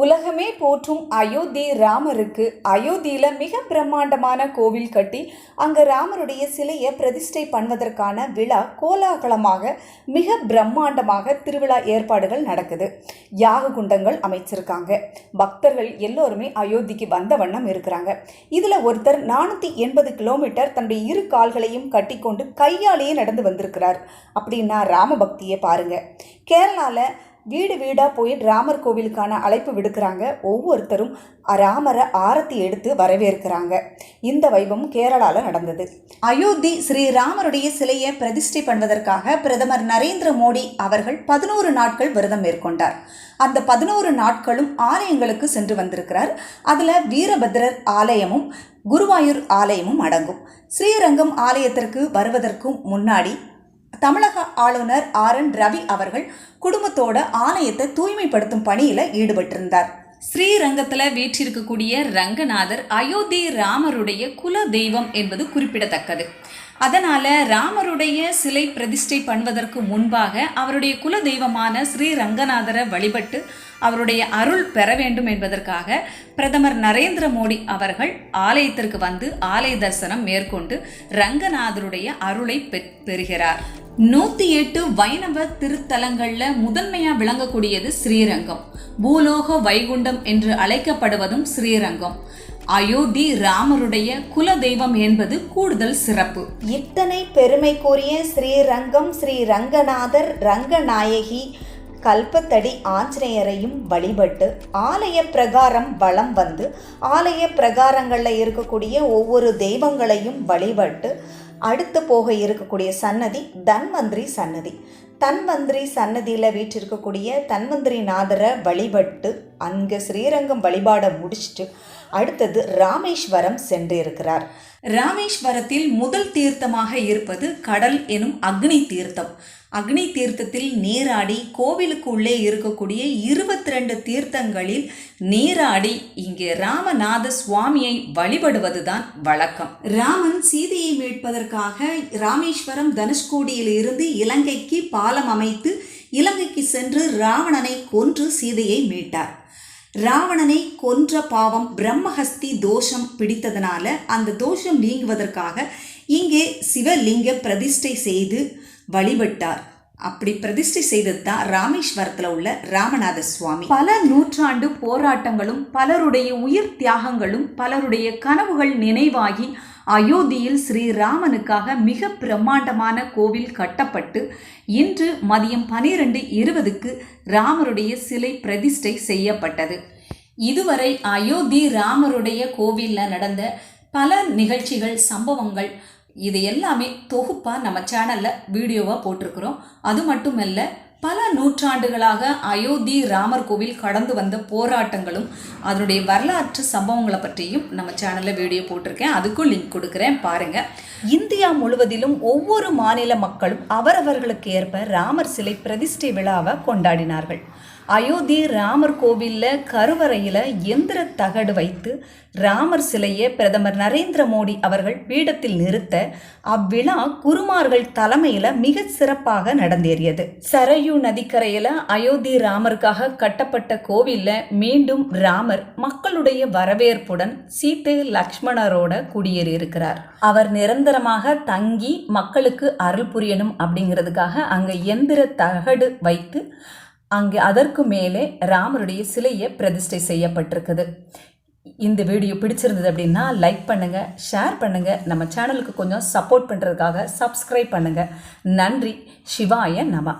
உலகமே போற்றும் அயோத்தி ராமருக்கு அயோத்தியில் மிக பிரம்மாண்டமான கோவில் கட்டி அங்கே ராமருடைய சிலையை பிரதிஷ்டை பண்ணுவதற்கான விழா கோலாகலமாக மிக பிரம்மாண்டமாக திருவிழா ஏற்பாடுகள் நடக்குது. யாக குண்டங்கள் அமைச்சிருக்காங்க. பக்தர்கள் எல்லோருமே அயோத்திக்கு வந்த வண்ணம் இருக்கிறாங்க. இதில் ஒருத்தர் நானூற்றி எண்பது கிலோமீட்டர் தன்னுடைய இரு கால்களையும் கட்டிக்கொண்டு கையாலேயே நடந்து வந்திருக்கிறார். அப்படின்னா ராம பக்தியை பாருங்கள் கேரளாவில் வீடு வீடாக போய் ராமர் கோவிலுக்கான அழைப்பு விடுக்கிறாங்க. ஒவ்வொருத்தரும் ராமரை ஆரத்தி எடுத்து வரவேற்கிறாங்க. இந்த வைபம் கேரளாவில் நடந்தது. அயோத்தி ஸ்ரீ ராமருடைய சிலையை பிரதிஷ்டை பண்ணுவதற்காக பிரதமர் நரேந்திர மோடி அவர்கள் பதினோரு நாட்கள் விரதம் மேற்கொண்டார். அந்த பதினோரு நாட்களும் ஆலயங்களுக்கு சென்று வந்திருக்கிறார். அதில் வீரபத்ரர் ஆலயமும் குருவாயூர் ஆலயமும் அடங்கும். ஸ்ரீரங்கம் ஆலயத்திற்கு வருவதற்கும் முன்னாடி தமிழக ஆளுநர் ஆர் என் ரவி அவர்கள் குடும்பத்தோட ஆலயத்தை தூய்மைப்படுத்தும் பணியில் ஈடுபட்டிருந்தார். ஸ்ரீரங்கத்தில் வீற்றிருக்கக்கூடிய ரங்கநாதர் அயோத்தி ராமருடைய குல தெய்வம் என்பது குறிப்பிடத்தக்கது. அதனால் ராமருடைய சிலை பிரதிஷ்டை பண்ணுவதற்கு முன்பாக அவருடைய குல தெய்வமான ஸ்ரீ ரங்கநாதரை வழிபட்டு அவருடைய அருள் பெற வேண்டும் என்பதற்காக பிரதமர் நரேந்திர மோடி அவர்கள் ஆலயத்திற்கு வந்து ஆலய தரிசனம் மேற்கொண்டு ரங்கநாதருடைய அருளை பெறுகிறார். நூத்தி எட்டு வைணவ திருத்தலங்கள்ல முதன்மையா விளங்கக்கூடியது ஸ்ரீரங்கம். பூலோக வைகுண்டம் என்று அழைக்கப்படுவதும் ஸ்ரீரங்கம். அயோத்தி ராமருடைய குல தெய்வம் என்பது கூடுதல் சிறப்பு. இத்தனை பெருமைக்குரிய ஸ்ரீரங்கம் ஸ்ரீ ரங்கநாதர் ரங்கநாயகி கல்பத்தடி ஆஞ்சநேயரையும் வழிபட்டு ஆலய பிரகாரம் வலம் வந்து ஆலய பிரகாரங்களில் இருக்கக்கூடிய ஒவ்வொரு தெய்வங்களையும் வழிபட்டு அடுத்து போக இருக்கக்கூடிய சன்னதி தன்வந்திரி சன்னதி. தன்வந்திரி சன்னதியில் வீற்றிருக்கக்கூடிய தன்வந்திரி நாதரை வழிபட்டு அங்கே ஸ்ரீரங்கம் வழிபாடை முடிச்சுட்டு அடுத்தது ராமேஸ்வரம் சென்று இருக்கிறார் ராமேஸ்வரத்தில் முதல் தீர்த்தமாக இருப்பது கடல் எனும் அக்னி தீர்த்தம். அக்னி தீர்த்தத்தில் நீராடி கோவிலுக்கு உள்ளே இருக்கக்கூடிய இருபத்தி ரெண்டு தீர்த்தங்களில் நீராடி இங்கே ராமநாத சுவாமியை வழிபடுவதுதான் வழக்கம். ராமன் சீதையை மீட்பதற்காக ராமேஸ்வரம் தனுஷ்கோடியில் இருந்து இலங்கைக்கு பாலம் அமைத்து இலங்கைக்கு சென்று ராவணனை கொன்று சீதையை மீட்டார். ராவணனை கொன்ற பாவம் பிரம்மஹஸ்தி தோஷம் பிடித்ததனால அந்த தோஷம் நீங்குவதற்காக இங்கே சிவலிங்க பிரதிஷ்டை செய்து வழிபட்டார். அப்படி பிரதிஷ்டை செய்தது தான் ராமேஸ்வரத்தில் உள்ள ராமநாத சுவாமி. பல நூற்றாண்டு போராட்டங்களும் பலருடைய உயிர் தியாகங்களும் பலருடைய கனவுகள் நினைவாகி அயோத்தியில் ஸ்ரீராமனுக்காக மிக பிரம்மாண்டமான கோவில் கட்டப்பட்டு இன்று மதியம் பனிரெண்டு இருபதுக்கு ராமருடைய சிலை பிரதிஷ்டை செய்யப்பட்டது. இதுவரை அயோத்தி ராமருடைய கோவிலில் நடந்த பல நிகழ்ச்சிகள் சம்பவங்கள் இது எல்லாமே தொகுப்பாக நம்ம சேனலில் வீடியோவாக போட்டிருக்கிறோம். அது மட்டுமல்ல பல நூற்றாண்டுகளாக அயோத்தி ராமர் கோவில் கடந்து வந்த போராட்டங்களும் அதனுடைய வரலாற்று சம்பவங்களை பற்றியும் நம்ம சேனலில் வீடியோ போட்டிருக்கேன். அதுக்கும் லிங்க் கொடுக்குறேன் பாருங்கள் இந்தியா முழுவதிலும் ஒவ்வொரு மாநில மக்களும் அவரவர்களுக்கு ஏற்ப ராமர் சிலை பிரதிஷ்டை விழாவை கொண்டாடினார்கள். அயோத்தி ராமர் கோவிலில் கருவறையில் எந்திர தகடு வைத்து ராமர் சிலையை பிரதமர் நரேந்திர மோடி அவர்கள் பீடத்தில் நிறுத்த அவ்விழா குருமார்கள் தலைமையில் மிக சிறப்பாக நடந்தேறியது. சரையு நதிக்கரையில் அயோத்தி ராமருக்காக கட்டப்பட்ட கோவிலில் மீண்டும் ராமர் மக்களுடைய வரவேற்புடன் சீத்தை லக்ஷ்மணரோட குடியேறியிருக்கிறார். அவர் நிரந்தரமாக தங்கி மக்களுக்கு அருள் புரியணும் அப்படிங்கிறதுக்காக அங்கே எந்திர தகடு வைத்து அங்கே அதற்கு மேலே ராமருடைய சிலையை பிரதிஷ்டை செய்யப்பட்டிருக்குது. இந்த வீடியோ பிடிச்சிருந்தது அப்படின்னா லைக் பண்ணுங்கள் ஷேர் பண்ணுங்கள் நம்ம சேனலுக்கு கொஞ்சம் சப்போர்ட் பண்ணுறதுக்காக சப்ஸ்கிரைப் பண்ணுங்கள் நன்றி சிவாய நம.